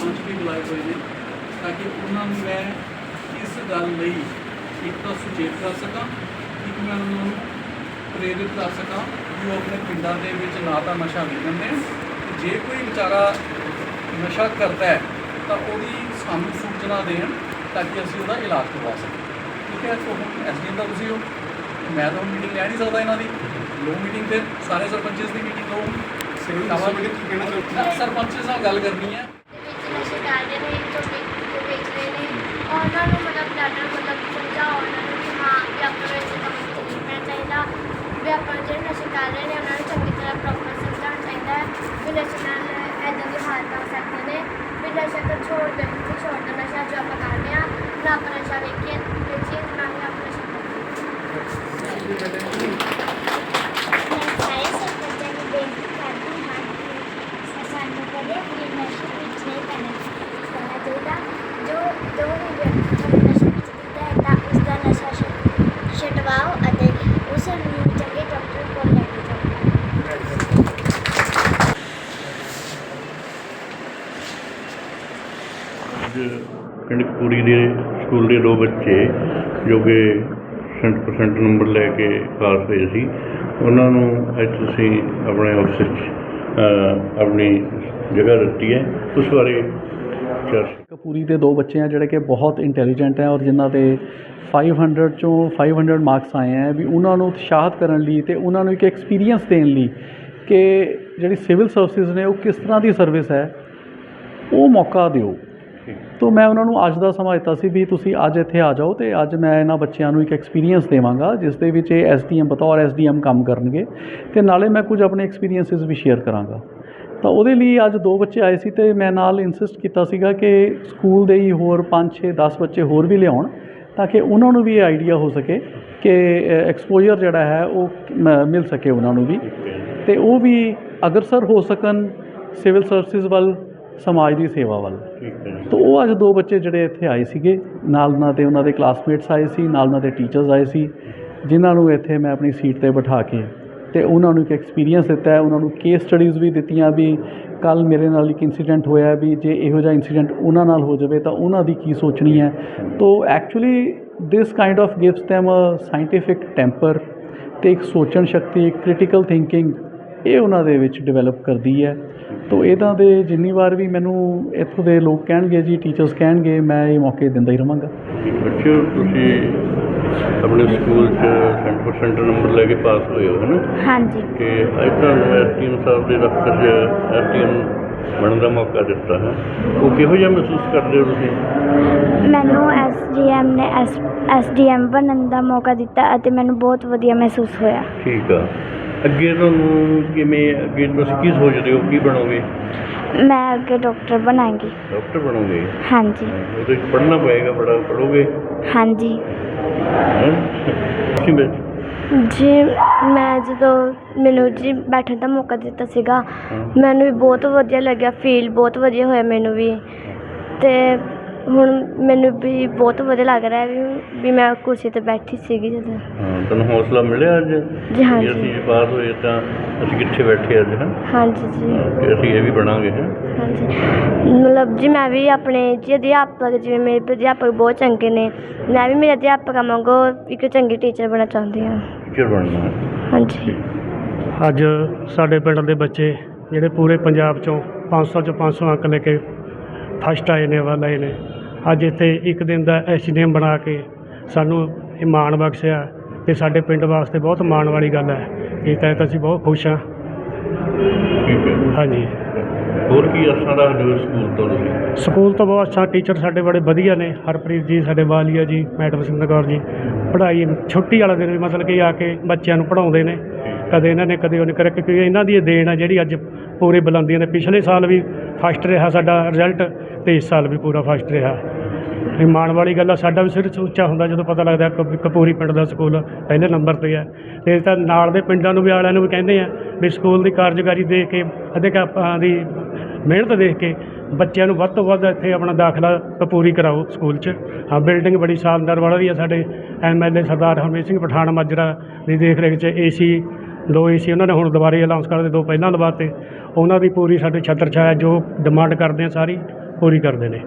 ਪੰਚ ਵੀ ਬੁਲਾਏ ਹੋਏ ਨੇ ਤਾਂ ਕਿ ਉਹਨਾਂ ਨੂੰ ਮੈਂ ਇਸ ਗੱਲ ਲਈ ਇੱਕ ਤਾਂ ਸੁਚੇਤ ਕਰ ਸਕਾਂ ਇੱਕ ਮੈਂ ਉਹਨਾਂ ਨੂੰ ਪ੍ਰੇਰਿਤ ਕਰ ਸਕਾਂ ਕਿ ਉਹ ਆਪਣੇ ਪਿੰਡਾਂ ਦੇ ਵਿੱਚ ਨਾ ਤਾਂ ਨਸ਼ਾ ਵੇਚਣ ਨੇ ਜੇ ਕੋਈ ਵਿਚਾਰਾ ਨਸ਼ਾ ਕਰਦਾ ਹੈ ਤਾਂ ਉਹਦੀ ਸਾਨੂੰ ਸੂਚਨਾ ਦੇਣ ਤਾਂ ਕਿ ਅਸੀਂ ਉਹਦਾ ਇਲਾਜ ਕਰਵਾ ਸਕੀਏ। ਠੀਕ ਹੈ ਸੋ ਹੁਣ ਐਸਡੀਐਮ ਦਾ ਤੁਸੀਂ ਹੋ। ਮੈਂ ਤਾਂ ਮੀਟਿੰਗ ਲੈ ਨਹੀਂ ਸਕਦਾ ਇਹਨਾਂ ਦੀ। ਲੋ ਮੀਟਿੰਗ ਤੇ ਸਾਰੇ ਸਰਪੰਚਸ ਦੀ ਮੀਟਿੰਗ ਲੋ ਸਿਵਲ ਕਾਵਾ ਮੀਟਿੰਗ ਸਰਪੰਚਸ ਨਾਲ ਗੱਲ ਕਰਨੀ ਹੈ। ਵਿੱਚ ਨਸ਼ੇ ਕਰਦੇ ਨੇ, ਜੋ ਵੇਚ ਜੋ ਵੇਚ ਰਹੇ ਨੇ, ਉਹਨਾਂ ਨੂੰ ਮਤਲਬ ਡਾਕਟਰ ਮਤਲਬ ਸਮਝਾਓ, ਉਹਨਾਂ ਨੂੰ ਕਿ ਹਾਂ ਵੀ ਆਪਾਂ ਨੂੰ ਇਸ ਕੰਮ ਵਿੱਚ ਨਹੀਂ ਪੈਣਾ ਚਾਹੀਦਾ। ਵੀ ਆਪਾਂ ਜਿਹੜੇ ਨਸ਼ੇ ਕਰ ਰਹੇ ਨੇ, ਉਹਨਾਂ ਨੂੰ ਚੰਗੀ ਤਰ੍ਹਾਂ ਪ੍ਰੋਪਰ ਸਮਝਾਉਣਾ ਚਾਹੀਦਾ ਹੈ। ਵੀ ਨਸ਼ੇ ਨਾਲ ਇੱਦਾਂ ਦੀ ਹਾਲਤ ਆ ਸਕਦੇ ਨੇ। ਵੀ ਨਸ਼ਾ ਤਾਂ ਛੋੜ ਦੇ, ਵੀ ਛੋੜ ਦੇ ਨਸ਼ਾ ਜੋ ਆਪਾਂ ਕਰਦੇ ਹਾਂ, ਨਾ ਆਪਾਂ ਨਸ਼ਾ ਵੇਖੀਏ ਵੇਚੀਏ ਨਾ ਹੀ ਆਪਾਂ ਨਸ਼ਾ ਕਰੀਏ ਮੈਂ ਸਾਰੇ ਸਰਪੰਚਾਂ ਨੂੰ ਬੇਨਤੀ ਕਰਦੀ ਹਾਂ ਕਿ ਸਾਨੂੰ ਕਦੇ ਵੀ ਨਸ਼ੇ ਵਿੱਚ ਨਹੀਂ ਪੈਣਾ ਪੈਣਾ ਜੋ ਜੋ ਵੀ ਵਿਅਕਤੀ ਨਸ਼ੇ ਵਿੱਚ ਹੁੰਦਾ ਹੈ ਤਾਂ ਉਸ ਦਾ ਨਸ਼ਾ ਛ- ਛੁਡਵਾਓ ਅਤੇ ਉਸ ਨੂੰ ਚੰਗੇ ਡਾਕਟਰ ਕੋਲ ਲੈ ਕੇ ਜਾਓ। ਅੱਜ ਪਿੰਡ ਕਪੂਰੀ ਦੇ ਸਕੂਲ ਦੇ ਦੋ ਬੱਚੇ ਜੋ ਕਿ 100% ਨੰਬਰ ਲੈ ਕੇ ਪਾਸ ਹੋਏ ਸੀ ਉਹਨਾਂ ਨੂੰ ਅੱਜ ਤੁਸੀਂ ਆਪਣੇ ਆਫਿਸ 'ਚ ਅ, ਆਪਣੀ ਜਗ੍ਹਾ ਦਿੱਤੀ ਹੈ। ਉਸ ਬਾਰੇ ਚਰਚਾ ਕਪੂਰੀ ਦੇ ਦੋ ਬੱਚੇ ਆ ਜਿਹੜੇ ਕਿ ਬਹੁਤ ਇੰਟੈਲੀਜੈਂਟ ਹੈ ਔਰ ਜਿਨ੍ਹਾਂ ਦੇ 500 ਚੋਂ 500 ਮਾਰਕਸ ਆਏ ਹੈ ਵੀ ਉਹਨਾਂ ਨੂੰ ਉਤਸ਼ਾਹਿਤ ਕਰਨ ਲਈ ਤੇ ਉਹਨਾਂ ਨੂੰ ਇੱਕ ਐਕਸਪੀਰੀਅੰਸ ਦੇਣ ਲਈ ਕਿ ਜਿਹੜੀ ਸਿਵਲ ਸਰਵਿਸਿਜ਼ ਨੇ ਉਹ ਕਿਸ ਤਰ੍ਹਾਂ ਦੀ ਸਰਵਿਸ ਹੈ ਉਹ ਮੌਕਾ ਦਿਓ। ਤੋ ਮੈਂ ਉਹਨਾਂ ਨੂੰ ਅੱਜ ਦਾ ਸਮਾਂ ਦਿੱਤਾ ਸੀ ਵੀ ਤੁਸੀਂ ਅੱਜ ਇੱਥੇ ਆ ਜਾਓ ਤੇ ਅੱਜ ਮੈਂ ਇਹਨਾਂ ਬੱਚਿਆਂ ਨੂੰ ਇੱਕ ਐਕਸਪੀਰੀਅੰਸ ਦੇਵਾਂਗਾ ਜਿਸ ਦੇ ਵਿੱਚ ਇਹ ਐਸਡੀਐਮ ਬਤੌਰ ਐਸਡੀਐਮ ਕੰਮ ਕਰਨਗੇ ਤੇ ਨਾਲੇ ਮੈਂ ਕੁਝ ਆਪਣੇ ਐਕਸਪੀਰੀਐਂਸਸ ਵੀ ਸ਼ੇਅਰ ਕਰਾਂਗਾ। ਤਾਂ ਉਹਦੇ ਲਈ ਅੱਜ ਦੋ ਬੱਚੇ ਆਏ ਸੀ ਤੇ ਮੈਂ ਨਾਲ ਇਨਸਿਸਟ ਕੀਤਾ ਸੀਗਾ ਕਿ ਸਕੂਲ ਦੇ ਹੀ ਹੋਰ 5 6 10 ਬੱਚੇ ਹੋਰ ਵੀ ਲਿਆਉਣ ਤਾਂ ਕਿ ਉਹਨਾਂ ਨੂੰ ਵੀ ਇਹ ਆਈਡੀਆ ਹੋ ਸਕੇ ਕਿ ਐਕਸਪੋਜ਼ਰ ਜਿਹੜਾ ਹੈ ਉਹ ਮ- ਮਿਲ ਸਕੇ ਉਹਨਾਂ ਨੂੰ ਵੀ। ਤੇ ਉਹ ਵੀ ਅਗਰਸਰ ਹੋ ਸਕਣ ਸਿਵਲ ਸਰਵਿਸਿਜ਼ ਵੱਲ, ਸਮਾਜ ਦੀ ਸੇਵਾ ਵੱਲ। ਤਾਂ ਉਹ ਅੱਜ ਦੋ ਬੱਚੇ ਜਿਹੜੇ ਇੱਥੇ ਆਏ ਸੀਗੇ, ਨਾਲ ਉਹਨਾਂ ਦੇ ਉਹਨਾਂ ਦੇ ਕਲਾਸਮੇਟਸ ਆਏ ਸੀ, ਨਾਲ ਉਹਨਾਂ ਦੇ ਟੀਚਰਸ ਆਏ ਸੀ, ਜਿਨ੍ਹਾਂ ਨੂੰ ਇੱਥੇ ਮੈਂ ਆਪਣੀ ਸੀਟ ਤੇ ਬਿਠਾ ਕੇ ਤੇ ਉਹਨਾਂ ਨੂੰ ਇੱਕ ਐਕਸਪੀਰੀਅੰਸ ਦਿੱਤਾ ਹੈ, ਉਹਨਾਂ ਨੂੰ ਕੇਸ ਸਟੱਡੀਜ਼ ਵੀ ਦਿੱਤੀਆਂ ਵੀ ਕੱਲ ਮੇਰੇ ਨਾਲ ਇੱਕ ਇੰਸੀਡੈਂਟ ਹੋਇਆ ਵੀ ਜੇ ਇਹੋ ਜਿਹਾ ਇੰਸੀਡੈਂਟ ਉਹਨਾਂ ਨਾਲ ਹੋ ਜਾਵੇ ਤਾਂ ਉਹਨਾਂ ਦੀ ਕੀ ਸੋਚਣੀ ਹੈ। ਤੋ actually this kind of gives them a scientific temper ਤੇ ਇੱਕ ਸੋਚਣ ਸ਼ਕਤੀ, ਇੱਕ ਕ੍ਰਿਟੀਕਲ ਥਿੰਕਿੰਗ ਇਹ ਉਹਨਾਂ ਦੇ ਵਿੱਚ ਡਿਵੈਲਪ ਕਰਦੀ ਹੈ। ਤੋ ਇਹਨਾਂ ਦੇ ਜਿੰਨੀ ਵਾਰ ਵੀ ਮੈਨੂੰ ਇੱਥੋਂ ਦੇ ਲੋਕ ਕਹਿਣਗੇ ਜੀ ਟੀਚਰਸ ਕਹਿਣਗੇ, ਮੈਂ ਇਹ ਮੌਕੇ ਦਿੰਦਾ ਹੀ ਰਵਾਂਗਾ ਬੱਚਿਓ ਤੁਸੀਂ ਆਪਣੇ ਸਕੂਲ 'ਚ 100% ਨੰਬਰ ਲੈ ਕੇ ਪਾਸ ਹੋਏ ਹੋ ਹੈ ਨਾ ਹਾਂਜੀ। ਕਿ ਅੱਜ ਤੁਹਾਨੂੰ ਐਸਟੀਐਮ ਸਾਹਿਬ ਦੇ ਦਫ਼ਤਰ 'ਚ ਐਸਟੀਐਮ ਬਣਨ ਦਾ ਮੌਕਾ ਦਿੱਤਾ ਹੈ। ਉਹ ਕਿਹੋ ਜਿਹਾ ਮਹਿਸੂਸ ਕਰਦੇ ਹੋ ਤੁਸੀਂ? ਮੈਨੂੰ ਐਸਡੀਐਮ ਨੇ ਐਸਡੀਐਮ ਬਣਨ ਦਾ ਮੌਕਾ ਦਿੱਤਾ ਅਤੇ ਮੈਨੂੰ ਬਹੁਤ ਵਧੀਆ ਮਹਿਸੂਸ ਹੋਇਆ। ਠੀਕ ਆ। ਅੱਗੇ ਤੁਹਾਨੂੰ ਕਿਵੇਂ ਅੱਗੇ ਤੁਸੀਂ ਕੀ ਸੋਚਦੇ ਹੋ? ਕੀ ਬਣੋਗੇ? ਮੈਂ ਅੱਗੇ ਡਾਕਟਰ ਬਣਾਂਗੀ। ਡਾਕਟਰ ਬਣੋਗੇ? ਹਾਂਜੀ। ਉਹਦੇ ਵਿੱਚ ਪੜ੍ਹਨਾ ਪਏਗਾ ਬੜਾ ਪੜੋਗੇ ਹਾਂਜੀ। ਜੀ ਮੈਂ ਜਦੋਂ ਮੈਨੂੰ ਜੀ ਬੈਠਣ ਦਾ ਮੌਕਾ ਦਿੱਤਾ ਸੀਗਾ ਮੈਨੂੰ ਵੀ ਬਹੁਤ ਵਧੀਆ ਲੱਗਿਆ ਫੀਲ ਬਹੁਤ ਵਧੀਆ ਹੋਇਆ ਮੈਨੂੰ ਵੀ। ਤੇ ਹੁਣ ਮੈਨੂੰ ਵੀ ਬਹੁਤ ਵਧੀਆ ਲੱਗ ਰਿਹਾ ਵੀ ਵੀ ਮੈਂ ਕੁਰਸੀ ਤੇ ਬੈਠੀ ਸੀਗੀ ਜਦੋਂ। ਹਾਂ ਤੁਹਾਨੂੰ ਹੌਸਲਾ ਮਿਲਿਆ ਅੱਜ? ਜੀ ਹਾਂਜੀ। ਕਿ ਅਸੀਂ ਪਾਸ ਹੋਏ ਤਾਂ ਅਸੀਂ ਕਿੱਥੇ ਬੈਠੇ ਅੱਜ ਹਾਂ ਹਾਂਜੀ ਜੀ। ਕਿ ਅਸੀਂ ਇਹ ਵੀ ਬਣਾਂਗੇ ਹੈ ਹਾਂਜੀ। ਮਤਲਬ ਜੀ ਮੈਂ ਵੀ ਆਪਣੇ ਜੀ ਅਧਿਆਪਕ ਜਿਵੇਂ ਮੇਰੇ ਅਧਿਆਪਕ ਬਹੁਤ ਚੰਗੇ ਨੇ ਮੈਂ ਵੀ ਮੇਰੇ ਅਧਿਆਪਕਾਂ ਵਾਂਗੂ ਇੱਕ ਚੰਗੀ ਟੀਚਰ ਬਣਨਾ ਚਾਹੁੰਦੀ ਹਾਂ। ਟੀਚਰ ਬਣਨਾ ਹੈ ਹਾਂਜੀ। ਅੱਜ ਸਾਡੇ ਪਿੰਡ ਦੇ ਬੱਚੇ ਜਿਹੜੇ ਪੂਰੇ ਪੰਜਾਬ ਚੋਂ 500 ਚੋਂ 500 ਅੰਕ ਲੈ ਕੇ ਫਸਟ ਆਏ ਨੇ ਵੱਲ ਆਏ ਨੇ। ਅੱਜ ਇੱਥੇ ਇੱਕ ਦਿਨ ਦਾ ਐਸਡੀਐਮ ਬਣਾ ਕੇ ਸਾਨੂੰ ਇਹ ਮਾਣ ਬਖਸ਼ਿਆ ਤੇ ਸਾਡੇ ਪਿੰਡ ਵਾਸਤੇ ਬਹੁਤ ਮਾਣ ਵਾਲੀ ਗੱਲ ਹੈ। ਇਹ ਤਾਂ ਅਸੀਂ ਬਹੁਤ ਖੁਸ਼ ਹਾਂ। ਠੀਕ ਹੈ। ਹਾਂਜੀ। ਹੋਰ ਕੀ ਆਸਾਂ ਦਾ ਜੋ ਸਕੂਲ ਤੋਂ ਤੁਸੀਂ? ਸਕੂਲ ਤੋਂ ਬਹੁਤ ਅੱਛਾ। ਟੀਚਰ ਸਾਡੇ ਬੜੇ ਵਧੀਆ ਨੇ। ਹਰਪ੍ਰੀਤ ਜੀ ਸਾਡੇ ਵਾਲੀਆ ਜੀ ਮੈਡਮ ਸਿੰਦਰ ਕੌਰ ਜੀ। ਪੜ੍ਹਾਈ ਛੁੱਟੀ ਵਾਲਾ ਦਿਨ ਵੀ ਮਤਲਬ ਕਿ ਆ ਕੇ ਬੱਚਿਆਂ ਨੂੰ ਪੜ੍ਹਾਉਂਦੇ ਨੇ। ਕਦੇ ਇਹਨਾਂ ਨੇ ਕਦੇ ਉਹਨੇ ਕਰਿਆ, ਕਿਉਂਕਿ ਇਹਨਾਂ ਦੀ ਇਹ ਦੇਣ ਆ ਜਿਹੜੀ ਅੱਜ ਪੂਰੇ ਬੁਲੰਦੀਆਂ ਨੇ ਪਿਛਲੇ ਸਾਲ ਵੀ ਫਸਟ ਰਿਹਾ ਸਾਡਾ ਰਿਜ਼ਲਟ ਤੇ ਇਸ ਸਾਲ ਵੀ ਪੂਰਾ ਫਸਟ ਰਿਹਾ। ਇਹ ਮਾਣ ਵਾਲੀ ਗੱਲ ਆ, ਸਾਡਾ ਵੀ ਸਿਰ ਉੱਚਾ ਹੁੰਦਾ ਜਦੋਂ ਪਤਾ ਲੱਗਦਾ ਕਿ, ਕਪੂਰੀ ਪਿੰਡ ਦਾ ਸਕੂਲ ਪਹਿਲੇ ਨੰਬਰ ਤੇ ਹੈ ਤੇ ਤਾਂ ਨਾਲ ਦੇ ਪਿੰਡਾਂ ਨੂੰ ਵੀ, ਵਾਲਿਆਂ ਨੂੰ ਵੀ ਕਹਿੰਦੇ ਆ ਵੀ ਸਕੂਲ ਦੀ ਕਾਰਜਕਾਰੀ ਦੇਖ ਕੇ, ਅਧਿਆਪਕਾਂ ਦੀ ਮਿਹਨਤ ਦੇਖ ਕੇ ਬੱਚਿਆਂ ਨੂੰ ਵੱਧ ਤੋਂ ਵੱਧ ਇੱਥੇ ਆਪਣਾ ਦਾਖਲਾ ਕਪੂਰੀ ਕਰਾਓ ਸਕੂਲ 'ਚ। ਹਾਂ ਬਿਲਡਿੰਗ ਬੜੀ ਸ਼ਾਨਦਾਰ ਵਾਲਾ ਵੀ ਆ ਸਾਡੇ ਐਮਐਲਏ ਸਰਦਾਰ ਹਰਮੀਤ ਸਿੰਘ ਪਠਾਨ ਮਾਜਰਾ ਦੀ ਦੇਖ ਰੇਖ 'ਚ, ਏਸੀ ਦੋ ਏਸੀ ਉਹਨਾਂ ਨੇ ਹੁਣ ਦੁਬਾਰੇ ਅਨਾਉਂਸ ਕਰਦੇ ਦੋ ਪਹਿਲਾਂ ਲਵਾਤੇ ਉਹਨਾਂ ਦੀ ਪੂਰੀ ਸਾਡੇ ਛੱਤਰ ਛਾਇਆ ਜੋ ਡਿਮਾਂਡ ਕਰਦੇ ਆ ਸਾਰੀ, ਪੂਰੀ ਕਰਦੇ ਨੇ।